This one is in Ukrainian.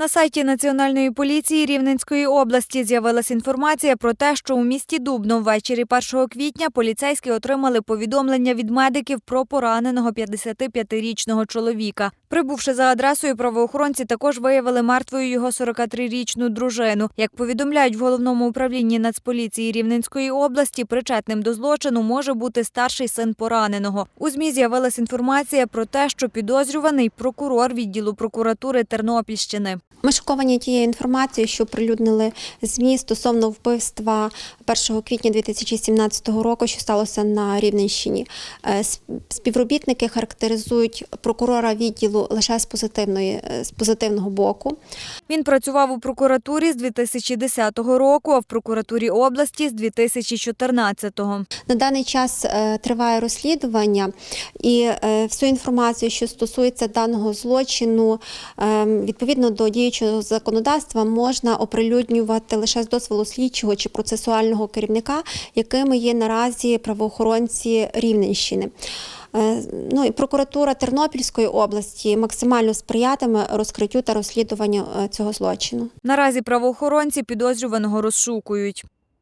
На сайті Національної поліції Рівненської області з'явилася інформація про те, що у місті Дубно ввечері 1 квітня поліцейські отримали повідомлення від медиків про пораненого 55-річного чоловіка. Прибувши за адресою, правоохоронці також виявили мертвою його 43-річну дружину. Як повідомляють в головному управлінні Нацполіції Рівненської області, причетним до злочину може бути старший син пораненого. У ЗМІ з'явилася інформація про те, що підозрюваний прокурор відділу прокуратури Тернопільщини. Ми шоковані тією інформацією, що прилюднили ЗМІ стосовно вбивства 1 квітня 2017 року, що сталося на Рівненщині. Е, Співробітники характеризують прокурора відділу лише з позитивної е, з позитивного боку. Він працював у прокуратурі з 2010 року, а в прокуратурі області з 2014-го. На даний час е, триває розслідування, і всю інформацію, що стосується даного злочину, е, відповідно до діючого законодавства, можна оприлюднювати лише з дозволу слідчого чи процесуального керівника, якими є наразі правоохоронці Рівненщини. Е, Ну і прокуратура Тернопільської області максимально сприятиме розкриттю та розслідуванню е, цього злочину. Наразі правоохоронці підозрюваного розшукують.